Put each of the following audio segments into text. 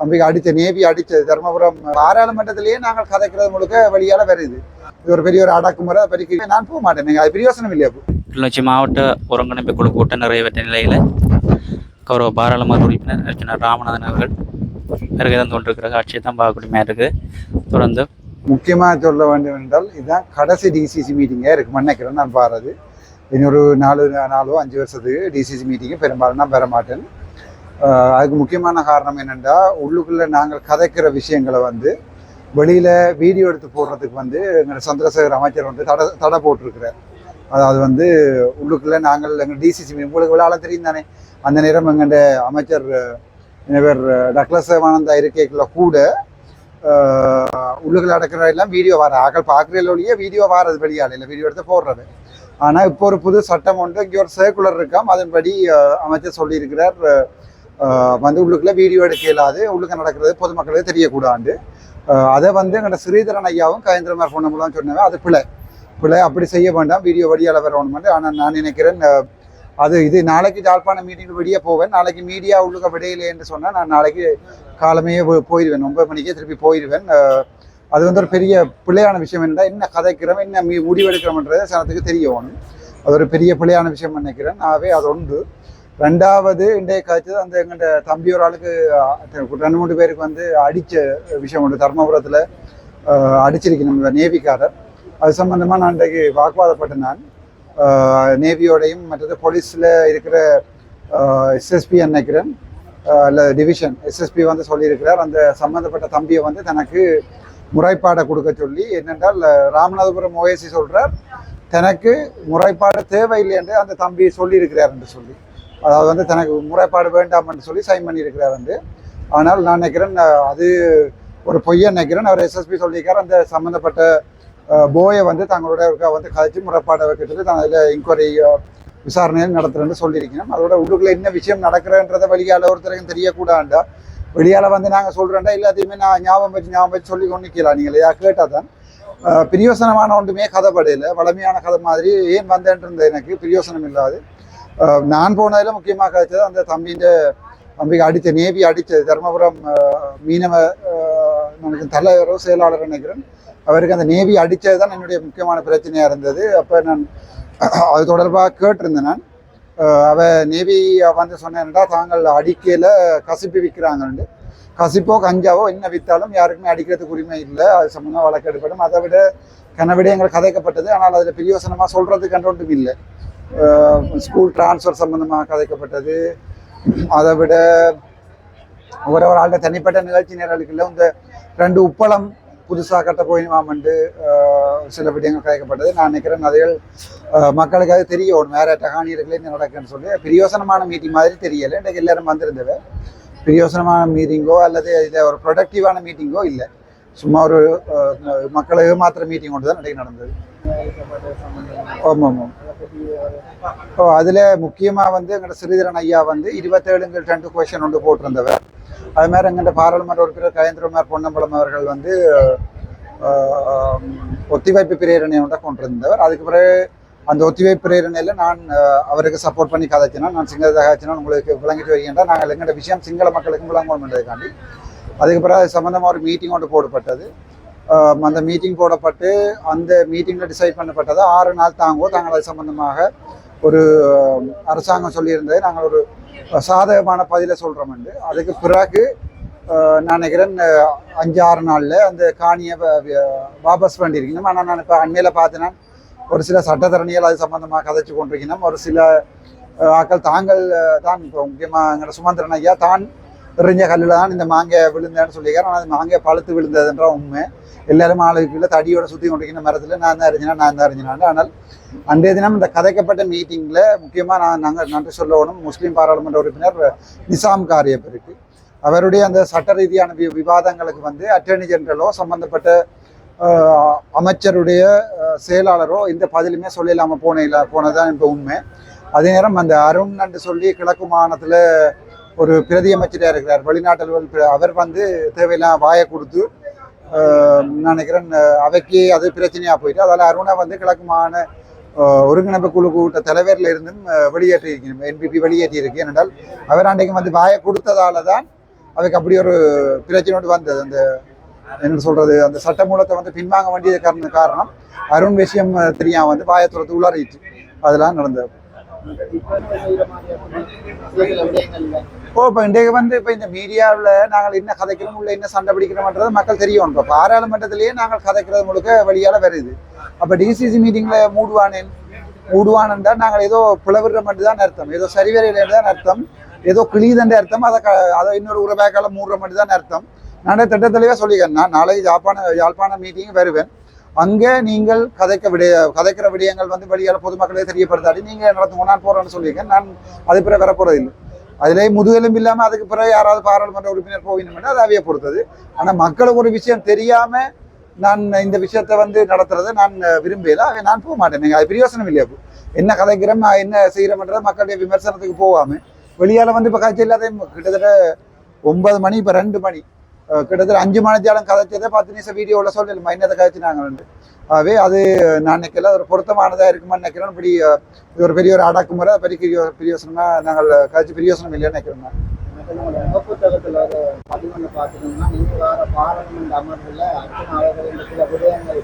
தம்பிக்கு அடித்த நேவி அடித்தது தர்மபுரம் பாராளுமன்றத்திலேயே நாங்கள் கதைக்கிறது முழுக்க வழியால வருது. இது ஒரு பெரிய ஒரு அடக்குமுறை பற்றி நான் போக மாட்டேன். நீங்க அது பிரயோசனம் இல்லையா? கிளிநொச்சி மாவட்ட ஒருங்கிணைப்பு குழு கூட்டம் நிறைவேற்ற நிலையில் கௌரவ பாராளுமன்ற உறுப்பினர் அர்ச்சனர் ராமநாதன் அவர்கள் வருகை தந்து கொண்டிருக்கிற காட்சியை தான் பார்க்கக்கூடியமாக இருக்குது தொடர்ந்து முக்கியமா சொல்ல வேண்டும் என்றால் இதுதான் கடைசி டிசிசி மீட்டிங்கே இருக்கு. நினைக்கிறேன் நான் பாருது இன்னொரு நாலு நாலோ அஞ்சு வருஷத்துக்கு டிசிசி மீட்டிங்கு பெரும்பாலும் நான் பெற மாட்டேன். அதுக்கு முக்கியமான காரணம் என்னென்னா உள்ளுக்குள்ளே நாங்கள் கதைக்கிற விஷயங்களை வந்து வெளியில் வீடியோ எடுத்து போடுறதுக்கு வந்து எங்கள் சந்திரசேகர் அமைச்சர் வந்து தடை தடை போட்டிருக்கிறார். அதாவது வந்து உள்ளுக்குள்ளே நாங்கள் எங்கள் டிசிசி உங்களுக்கு விழால தெரியும் தானே? அந்த நேரம் எங்கள்ட அமைச்சர் இவர் டக்ளஸ் ஆனந்தா இருக்கைக்குள்ள கூட உள்ளுக்குள்ள நடக்கிற எல்லாம் வீடியோ வர ஆக்கள் ஒழிய வீடியோ வாரது வெளியால் இல்லை வீடியோ எடுத்து போடுறது. ஆனால் இப்போ ஒரு புது சட்டம் ஒன்று இங்கே ஒரு சர்க்குலர் இருக்காம் அதன்படி அமைச்சர் சொல்லியிருக்கிறார் வந்து உள்ளுக்குள்ள வீடியோ எடுக்க இயலாது. உள்ளுக்க நடக்கிறது பொதுமக்களுக்கு தெரியக்கூடாது. அதை வந்து எங்கள்ட ஸ்ரீதரன் ஐயாவும் கயந்திரமார் பொண்ணமெல்லாம் சொன்னவன் அது பிழை. பிழை. அப்படி செய்ய வேண்டாம். வீடியோ வழியால் வரணுமெண்டு ஆனால் நான் நினைக்கிறேன் அது இது நாளைக்கு ஜாழ்ப்பாணம் மீட்டிங் வெளியே போவேன். நாளைக்கு மீடியா உள்ளுக்க விடையிலே என்று சொன்னால் நான் நாளைக்கு காலமே போயிடுவேன் ஒன்பது மணிக்கே திருப்பி போயிடுவேன் அது வந்து ஒரு பெரிய பிள்ளையான விஷயம் என்றால் என்ன கதைக்கிறோம் என்ன மீ- முடிவெடுக்கிறோம்ன்றது சனத்துக்கு தெரிய வேணும். அது ஒரு பெரிய பிள்ளையான விஷயம் நினைக்கிறேன். ஆகவே அது ஒன்று ரெண்டாவது இன்றைய காய்ச்சது அந்த எங்கள்கிட்ட தம்பி ஒரு ஆளுக்கு ரெண்டு மூணு பேருக்கு வந்து அடித்த விஷயம் உண்டு. தர்மபுரத்தில் அடிச்சிருக்கணும் நம்ம நேவிக்காரர். அது சம்பந்தமாக நான் இன்றைக்கு வாக்குவாதப்பட்டேன் நான். நேவியோடையும் மற்றது போலீஸில் இருக்கிற எஸ்எஸ்பி நினைக்கிறேன். இல்லை டிவிஷன் எஸ்எஸ்பி வந்து சொல்லியிருக்கிறார். அந்த சம்மந்தப்பட்ட தம்பியை வந்து தனக்கு முறைப்பாடை கொடுக்க சொல்லி என்னென்றால் ராமநாதபுரம் ஓஎஸ்சி சொல்கிறார் தனக்கு முறைப்பாடு தேவையில்லை என்று அந்த தம்பி சொல்லியிருக்கிறார் என்று சொல்லி. அதாவது வந்து தனக்கு முறைப்பாடு வேண்டாம் சொல்லி சைன் பண்ணியிருக்கிறார் வந்து. ஆனால் நான் நினைக்கிறேன் அது ஒரு பொய்யை நினைக்கிறேன். அவர் எஸ்எஸ்பி சொல்லியிருக்கார் அந்த சம்மந்தப்பட்ட போயை வந்து தங்களோட வந்து கதைச்சு முறைப்பாடை வைக்க சொல்லி தான் அதில் இன்கொயரி விசாரணை நடத்துறேன்னு சொல்லியிருக்கணும் அதோட உள்ளுக்குள்ள என்ன விஷயம் நடக்கிறன்றதை வெளியால் ஒருத்தருக்கும் தெரியக்கூடாண்டா வெளியால் வந்து நாங்கள் சொல்கிறோண்டா எல்லாத்தையுமே நான் ஞாபகம் வச்சு ஞாபகம் வச்சு சொல்லி கொண்டு நிற்கலாம். நீங்கள் இல்லையா கேட்டால் தான் பிரியோசனமான ஒன்றுமே கதைப்படையில். வளமையான கதை மாதிரி ஏன் வந்தேன்றது எனக்கு பிரியோசனம் இல்லாது. நான் போனதில் முக்கியமாக கிடைச்சது அந்த தம்பின்ற தம்பிக்கு அடித்த நேவி அடித்தது தர்மபுரம் மீனவ நமக்கு தலைவரோ செயலாளர் நினைக்கிறேன். அவருக்கு அந்த நேவி அடித்தது தான் என்னுடைய முக்கியமான பிரச்சனையாக இருந்தது. அப்போ நான் அது தொடர்பாக கேட்டிருந்தேன் நான். அவள் அவ நேவி வந்து சொன்னேன்டா தாங்கள் அடிக்கையில் கசிப்பு விற்கிறாங்கண்டு கசிப்போ கஞ்சாவோ என்ன விற்றாலும் யாருக்குமே அடிக்கிறதுக்கு உரிமை இல்லை. அது சம்மந்தமாக வழக்கெடுப்படும் அதை விட கனவிடயங்கள் கதைக்கப்பட்டது. ஆனால் அதில் பிரியோசனமாக சொல்கிறதுக்கு ஒன்றும் இல்லை. ஸ்கூல் டிரான்ஸ்ஃபர் சம்மந்தமாக கதைக்கப்பட்டது. அதை விட ஒரு ஒரு ஆள்கிட்ட தனிப்பட்ட நிகழ்ச்சி நிரலுக்குள்ள இந்த ரெண்டு உப்பளம் புதுசாக கட்ட போயினுமாமண்டு சில விடயங்கள் கதைக்கப்பட்டது. நான் நினைக்கிறேன் அதைகள் ஆஹ் மக்களுக்கு அது தெரிய ஒரு வேற டகானி இருக்குல்ல என்ன நடக்குன்னு சொல்லி. பிரியோசனமான மீட்டிங் மாதிரி தெரியலை. இன்றைக்கு எல்லாரும் வந்திருந்தது பிரியோசனமான மீட்டிங்கோ அல்லது இதில் ஒரு ப்ரொடக்டிவான மீட்டிங்கோ இல்லை. சும்மா ஒரு மக்களை ஏமாத்துற மீட்டிங் ஒன்று தான் இன்றைக்கு நடந்தது. ஆமாம் ஆமாம். ஓ அதில் முக்கியமாக வந்து எங்களோட ஸ்ரீதரன் ஐயா வந்து இருபத்தேழுங்கள் ரெண்டு கொஷன் ஒன்று போட்டிருந்தவர். அது மாதிரி எங்கள்கிட்ட பாராளுமன்ற உறுப்பினர் கயந்திரமார் பொன்னம்பலம் அவர்கள் வந்து ஒத்திவைப்பு பிரேரணையை ஒன்றை கொண்டிருந்தவர். அதுக்கு பிறகு அந்த ஒத்திவைப்பு பிரேரணையில் நான் அவருக்கு சப்போர்ட் பண்ணி கதைச்சினா நான் சிங்கள கதைச்சினா உங்களுக்கு விளங்கிட்டு வருகின்றா நாங்கள் எங்கள்கிட்ட விஷயம் சிங்கள மக்களுக்கும் விளங்கணுன்றதுக்காண்டி அதுக்கு பிறகு அது சம்மந்தமாக ஒரு மீட்டிங் ஒன்று போடப்பட்டது. அந்த மீட்டிங் போடப்பட்டு அந்த மீட்டிங்கில் டிசைட் பண்ணப்பட்டது ஆறு நாள் தாங்கோ தாங்கள் அது சம்பந்தமாக ஒரு அரசாங்கம் சொல்லியிருந்தது நாங்கள் ஒரு சாதகமான பதிலை சொல்கிறோம்ண்டு அதுக்கு பிறகு நான் நினைக்கிறேன் அஞ்சு ஆறு நாளில் அந்த காணியை வாபஸ் பண்ணியிருக்கணும் ஆனால் நான் இப்போ அண்மையில் பார்த்தேன்னா ஒரு சில சட்டத்தரணிகள் அது சம்மந்தமாக கதைச்சு கொண்டிருக்கணும். ஒரு சில ஆக்கள் தாங்கள் தான் இப்போ முக்கியமாக எங்களோட சுமந்திரன் ஐயா தான் எறிஞ்ச கல்லில் தான் இந்த மாங்காய் விழுந்தேன்னு சொல்லியிருக்காரு. ஆனால் அது மாங்காய் பழுத்து விழுந்ததுன்ற உண்மை. எல்லாரும் ஆளுக்குள்ள தடியோட சுற்றி கொண்டிருக்கிற மரத்தில் நான் தான் அறிஞ்சினா நான் தான் அறிஞ்சினான் ஆனால் அன்றைய தினம் இந்த கதைக்கப்பட்ட மீட்டிங்கில் முக்கியமாக நான் நாங்கள் நன்றி சொல்லணும் முஸ்லீம் பாராளுமன்ற உறுப்பினர் நிசாம் காரியப்பருக்கு அவருடைய அந்த சட்ட ரீதியான வி விவாதங்களுக்கு வந்து அட்டர்னி ஜெனரலோ சம்பந்தப்பட்ட அமைச்சருடைய செயலாளரோ இந்த பதிலுமே சொல்லலாமல் போன இல்லை போனதுதான் இப்போ உண்மை. அதே நேரம் அந்த அருண் என்று சொல்லி கிழக்கு மாகாணத்தில் ஒரு பிரதி அமைச்சராக இருக்கிறார் வெளிநாட்டு அவர் வந்து தேவையில்லாம் வாயை கொடுத்து நான் நினைக்கிறேன் அவைக்கு அது பிரச்சனையாக போயிட்டு அதால் அருணை வந்து கிழக்கு மாகாண ஒருங்கிணைப்பு குழு கூட்ட தலைவரில் இருந்தும் ஆஹ், வெளியேற்றி என்பிபி வெளியேற்றியிருக்கு. ஏனென்றால் அவர் அன்றைக்கு வந்து வாயை கொடுத்ததால தான் அதுக்கு அப்படி ஒரு பிரச்சனையோடு வந்தது. அந்த என்ன சொல்கிறது அந்த சட்டமூலத்தை வந்து பின்வாங்க வேண்டிய காரணம் காரணம் அருண் விஷயம் தெரியாமல் வந்து வாயத்துறத்து உள்ளாரிச்சு அதெல்லாம் நடந்தது. ஓ இப்போ இன்றைக்கு வந்து இப்போ இந்த மீடியாவில் நாங்கள் என்ன கதைக்கிறோம் உள்ள என்ன சண்டை பிடிக்கிறோம்ன்றது மக்கள் தெரியும் இப்போ பாராளுமன்றத்திலேயே நாங்கள் கதைக்கிறது முழுக்க வழியால் வருது. அப்போ டிசிசி மீட்டிங்கில் மூடுவானேன்? மூடுவானன்றா நாங்கள் ஏதோ பிளவுற மட்டும் தான் அர்த்தம். ஏதோ சரிவரையில் தான் அர்த்தம். ஏதோ கிளீதண்ட அர்த்தம். அதை க அதை இன்னொரு உறவாக்கால மூடுற மட்டும் தான் அர்த்தம். நான் திட்டத்திலேயே சொல்லிக்கிறேன். நான் நாளைக்கு யாழ்ப்பாண யாழ்ப்பாண மீட்டிங் வருவேன். அங்கே நீங்கள் கதைக்க விடிய கதைக்கிற விடயங்கள் வந்து வெளியால் பொதுமக்களே தெரியப்படுத்தாடி நீங்கள் நடத்துங்க நான் போகிறேன்னு சொல்லியிருக்கேன். நான் அது பிறகு வரப்போகிறதில்லை அதிலே முதுகெலும்பு இல்லாமல் அதுக்கு பிறகு யாராவது பாராளுமன்ற உறுப்பினர் போகணும்னா அது அவையை பொறுத்தது. ஆனால் மக்களுக்கு ஒரு விஷயம் தெரியாமல் நான் இந்த விஷயத்தை வந்து நடத்துறதை நான் விரும்பல அவை நான் போக மாட்டேன். நீங்கள் அது பிரயோசனம் இல்லையா அப்போ. என்ன கதைக்கிறோம் நான் என்ன செய்கிறோம்ன்றதை மக்களுடைய விமர்சனத்துக்கு போகாமல் வெளியால் வந்து இப்போ காய்ச்சல் இல்லாத கிட்டத்தட்ட ஒன்பது மணி இப்போ ரெண்டு மணி. கிட்டத்தட்ட அஞ்சு மணித்தியாலம் கதைச்சதை பத்து நிமிஷம் வீடியோவில் சொல்லல என்னத்தை கதைச்சினாங்கன்னு ஆகவே அது நான் நினைக்கல ஒரு பொருத்தமானதாக இருக்குமான்னு நினைக்கிறேன். இப்படி இது ஒரு பெரிய ஒரு அடக்குமுறை பெரிய பெரிய பிரியோசனமாக நாங்கள் கழிச்சு பிரியோசனம் இல்லைன்னு நினைக்கிறேன் நான். புத்தகத்துல பார்த்தீங்கன்னா வர பாராளுமன்ற அமர்வுல அர்ச்சனா அவர்கள் சில விடயங்கள்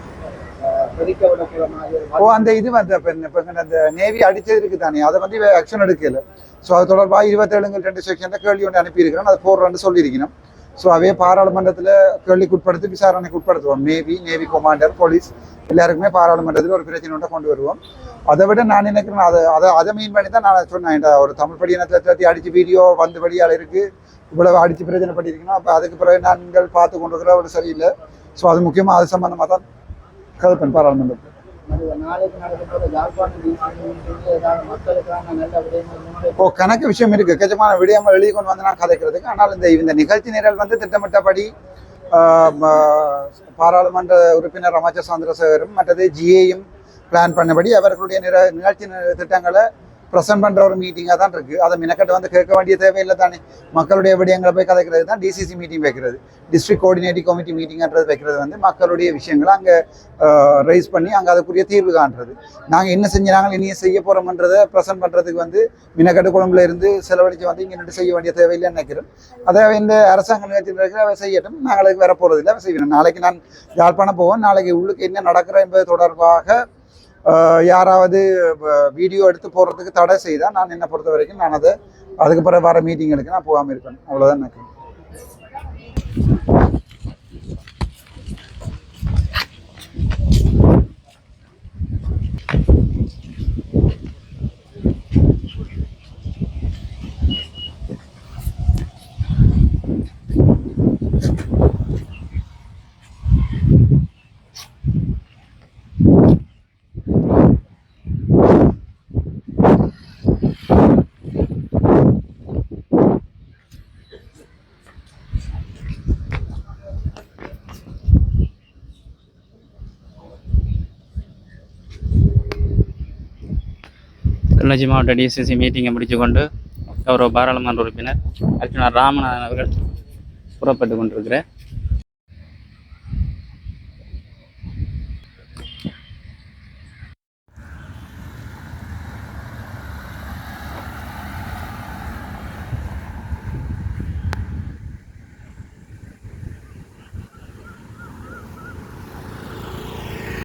ஓ அந்த இது வந்து இப்போ இப்போ அந்த நேவி அடிச்சது இருக்கு தானே அதை வந்து ஆக்ஷன் எடுக்கல. ஸோ அது தொடர்பாக இருபத்தேழுங்கள் ரெண்டு செக்ஷனில் கேள்வி ஒன்று அனுப்பியிருக்கிறோம் அதை போடுறோன்னு சொல்லியிருக்கணும் ஸோ அதே பாராளுமன்றத்தில் கேள்விக்கு உட்படுத்தி விசாரணைக்கு உட்படுத்துவோம். நேவி நேவி கொமாண்டர் போலீஸ் எல்லாருக்குமே பாராளுமன்றத்தில் ஒரு பிரச்சனை ஒன்றை கொண்டு வருவோம். அதை விட நான் நினைக்கிறேன் அதை அதை அதை மீன் பண்ணி தான் நான் சொன்னேன். ஒரு தமிழ் படியினத்தை தட்டி அடிச்சு வீடியோ வந்து வழியால் இருக்குது இவ்வளவு அடித்து பிரச்சனை பண்ணியிருக்கணும் அப்போ அதுக்கு பிறகு நாங்கள் பார்த்து கொண்டு இருக்கிற ஒரு சரியில்லை. ஸோ அது முக்கியமாக அது சம்மந்தமாக தான் கதைப்பேன் பாராளுமன்றத்தில் நாளைக்கு நல்ல இப்போ கணக்கு விஷயம் இருக்கு. கஜமான விடயங்கள் எழுதி கொண்டு வந்து நான் கதைக்கிறதுக்கு. ஆனால் இந்த இந்த நிகழ்ச்சி நிரல் வந்து திட்டமிட்டபடி பாராளுமன்ற உறுப்பினர் அமைச்சர் சந்திரசேகரும் மற்றது ஜிஏயும் பிளான் பண்ணபடி அவர்களுடைய நிற நிகழ்ச்சி திட்டங்களை ப்ரெசென்ட் பண்ணுற ஒரு மீட்டிங்காக தான் இருக்குது அதை மினக்கட்டு வந்து கேட்க வேண்டிய தேவையில்லை தானே. மக்களுடைய விடயங்களை போய் கதைக்கிறது தான் டிசிசி மீட்டிங் வைக்கிறது. டிஸ்ட்ரிக்ட் கோஆர்டினேட்டிவ் கமிட்டி மீட்டிங்ன்றது வைக்கிறது வந்து மக்களுடைய விஷயங்களை அங்கே ரைஸ் பண்ணி அங்கே அதுக்குரிய தீர்வு காண்றது. நாங்கள் என்ன செஞ்சாங்க இனியும் செய்ய போகிறோம்ன்றதை ப்ரெசென்ட் பண்ணுறதுக்கு வந்து மினக்கட்டு குழம்புல இருந்து செலவழித்து வந்து இங்கே நின்று செய்ய வேண்டிய தேவையில்லைன்னு நினைக்கிறேன் அதை இந்த அரசாங்க நிகழ்ச்சியில் இருக்கிற அவை செய்யட்டும். நாங்களுக்கு வர போகிறதில்லை அவை செய்யணும். நாளைக்கு நான் யாழ்ப்பாணம் போவோம். நாளைக்கு உள்ளுக்கு என்ன நடக்கிறோம் என்பது தொடர்பாக யாராவது வீடியோ எடுத்து போடுறதுக்கு தடை செய்தால் நான் என்னை பொறுத்த வரைக்கும் நான் அதை அதுக்கு பிறகு வர மீட்டிங்களுக்கு நான் போகாமல் இருப்பேன். அவ்வளோதான் எனக்கு கிளிநொச்சி மாவட்ட டிசிசி மீட்டிங்கை முடித்துக்கொண்டு கௌரவ பாராளுமன்ற உறுப்பினர் அர்ச்சனா ராமநாதன் அவர்கள் புறப்பட்டு கொண்டிருக்கிறார்.